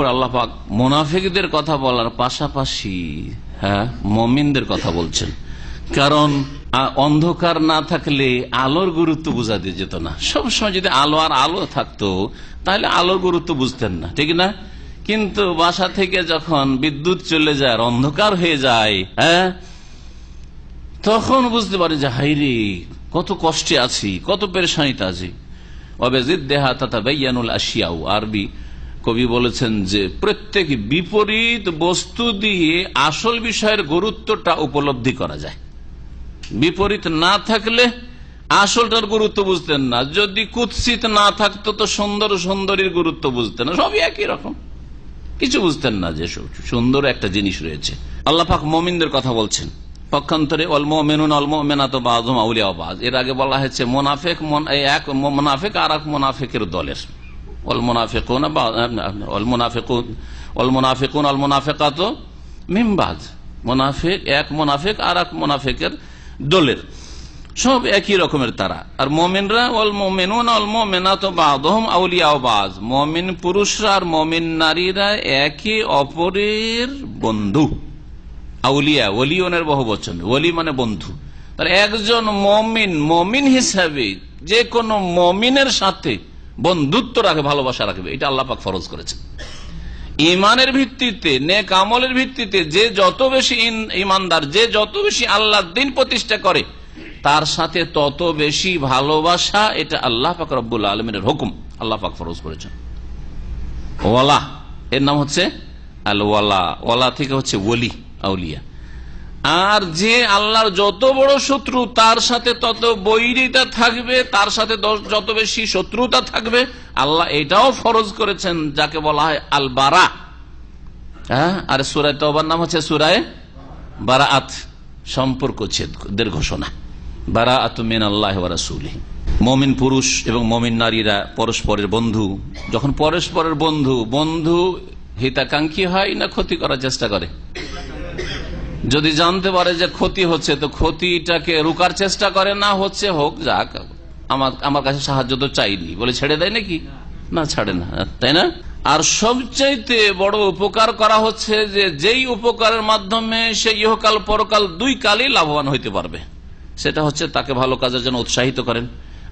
করে আল্লাহ পাক মোনাফিকদের কথা বলার পাশাপাশি হ্যাঁ মমিনদের কথা বলছেন। কারণ অন্ধকার না থাকলে আলোর গুরুত্ব বোঝা দিয়ে যেত না। সবসময় যদি আলো আর আলো থাকতো, তাহলে আলোর গুরুত্ব বুঝতেন না, ঠিক না? কিন্তু বাসা থেকে যখন বিদ্যুৎ চলে যায় আর অন্ধকার হয়ে যায় হ্যাঁ তখন বুঝতে পারে যে হাইরে কত কষ্টে আছি, কত পেরেশানিতে আছি। অবেজিদ দেহা তথা বেয়ানুল আসিয়াও আরবি কবি বলেছেন যে, প্রত্যেক বিপরীত বস্তু দিয়ে আসল বিষয়ের গুরুত্বটা উপলব্ধি করা যায়। বিপরীত না থাকলে আসলটার গুরুত্ব বুঝতেন না। যদি কুৎসিত না থাকতো তো সুন্দর সুন্দরীর গুরুত্ব বুঝতেন না। সবই একই রকম। কিছু বুঝতেন না যে সুন্দর একটা জিনিস রয়েছে। আল্লাহ পাক মমিনদের কথা বলছেন। পক্ষান্তরে অলম মেনুন অলম মেনাত বাজম আউলিয়া বাজ এর আগে বলা হয়েছে, মোনাফেক মন- এক মোনাফেক আর এক মোনাফেকের দলের। মিমবাজ এক আর এক মোনাফেকের দলের। সব একই রকমের তারা। আর মোমেনরা মমিন পুরুষরা আর মমিন নারীরা একে অপরের বন্ধু। আউলিয়া, ওলিয়নের বহু বচন। ওলি মানে বন্ধু। তার একজন মমিন মমিন হিসাবে যে কোনো মমিনের সাথে বন্ধুত্ব রাখে ভালোবাসা রাখবে, এটা আল্লাহ পাক ফরজ করেছেন। ইমানের ভিত্তিতে, নেক আমলের ভিত্তিতে যে যত বেশি ইমানদার যে যত বেশি আল্লাহ দিন প্রতিষ্ঠা করে, তার সাথে তত বেশি ভালোবাসা, এটা আল্লাহ পাক রব্বুল আলমিনের হুকুম, আল্লাহ পাক ফরজ করেছেন। ওয়ালা, এর নাম হচ্ছে আল ওয়ালা ওয়ালা থেকে হচ্ছে ওলি, আউলিয়া। আর যে আল্লাহর যত বড় শত্রু, তার সাথে তত বৈরিতা থাকবে, তার সাথে যত বেশি শত্রুতা থাকবে, আল্লাহ এটাও ফরজ করেছেন, যাকে বলা হয় আল বারা হ্যাঁ? আর সুরায় তবার নাম হচ্ছে সুরায় বারাআত, সম্পর্ক ছেদের ঘোষণা। বারা আতমিন আল্লাহ রাসুলি মমিন পুরুষ এবং মমিন নারীরা পরস্পরের বন্ধু। যখন পরস্পরের বন্ধু বন্ধু হিতাকাঙ্ক্ষী হয় না ক্ষতি করার চেষ্টা করে? যদি জানতে পারে যে ক্ষতি হচ্ছে, তো ক্ষতিটাকে রুকার চেষ্টা করে, না হচ্ছে হোক, যাক, আমার আমার কাছে সাহায্য তো চাইনি। বলে ছেড়ে দেয় নাকি? না, ছাড়ে না, তাই না? আর সবচাইতে বড় উপকার করা হচ্ছে যে, যেই উপকারের মাধ্যমে সে ইহকাল পরকাল দুই কালই লাভবান হইতে পারবে। সেটা হচ্ছে তাকে ভালো কাজের জন্য উৎসাহিত করেন।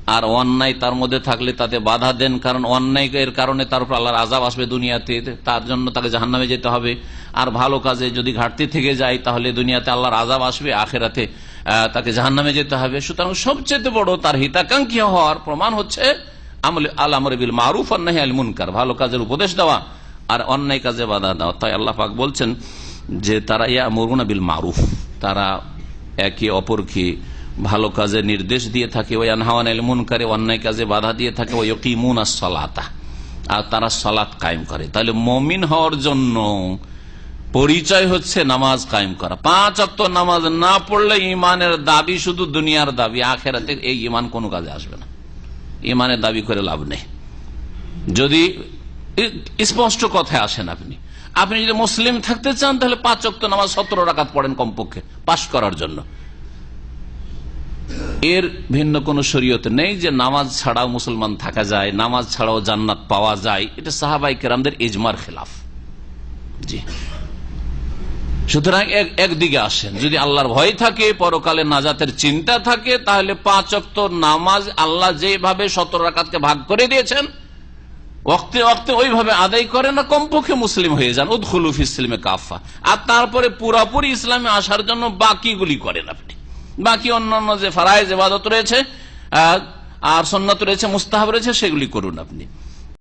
আর অন্যায় তার মধ্যে থাকলে তাতে বাধা দেন, কারণ অন্যায় এর কারণে তার উপর আল্লাহর আজাব আসবে দুনিয়াতে, তার জন্য তাকে জাহান্নামে যেতে হবে। আর ভালো কাজে যদি ঘাটতি থেকে যায়, তাহলে দুনিয়াতে আল্লাহর আজাব আসবে, আখেরাতে তাকে জাহান্নামে যেতে হবে। সুতরাং সবচেয়ে বড় তার হিতাকাঙ্ক্ষী হওয়ার প্রমাণ হচ্ছে আল আমর বিল মারুফ আর আল মুনকার। ভালো কাজের উপদেশ দেওয়া আর অন্যায় কাজে বাধা দেওয়া। তাই আল্লাহ পাক বলছেন যে, তারা ইয়া মরুনা বিল মারুফ, তারা একে অপরকে ভালো কাজে নির্দেশ দিয়ে থাকে। ওই আনহাওয়ান মুনকারে, অন্যায় কাজে বাধা দিয়ে থাকে। ওই কিমুন সলাতা, আর তারা সলাৎ কায়েম করে। তাহলে মমিন হওয়ার জন্য পরিচয় হচ্ছে নামাজ কায়েম করা। পাঁচ অক্ত নামাজ না পড়লে ইমানের দাবি শুধু দুনিয়ার দাবি, আখেরাতে এই ইমান কোনো কাজে আসবে না। ইমানের দাবি করে লাভ নেই। যদি স্পষ্ট কথায় আসেন আপনি। আপনি যদি মুসলিম থাকতে চান, তাহলে পাঁচ অক্ত নামাজ সতেরো রাকাত পড়েন কমপক্ষে, পাশ করার জন্য। এর ভিন্ন কোন শরীয়ত নেই যে নামাজ ছাড়াও মুসলমান থাকা যায়, নামাজ ছাড়াও জান্নাত পাওয়া যায়। এটা সাহাবাই কেরামদের ইজমার খেলাফ। জি। সুতরাং এক- একদিকে আসেন। যদি আল্লাহর ভয় থাকে, পরকালে নাজাতের চিন্তা থাকে, তাহলে পাঁচ অক্ত নামাজ আল্লাহ যেভাবে সতেরো রাকাতকে ভাগ করে দিয়েছেন অক্তে অক্তে ওইভাবে আদায় করে না, কমপক্ষে মুসলিম হয়ে যান। উদ্খুলুফ ইসলামে কাফা আর তারপরে পুরাপুরি ইসলামে আসার জন্য বাকিগুলি করেন আপনি। বাকি অন্যান্য যে ফারাইজ এবাদত রয়েছে আর সন্ন্যত রয়েছে, মুস্তাহাব রয়েছে, সেগুলি করুন আপনি।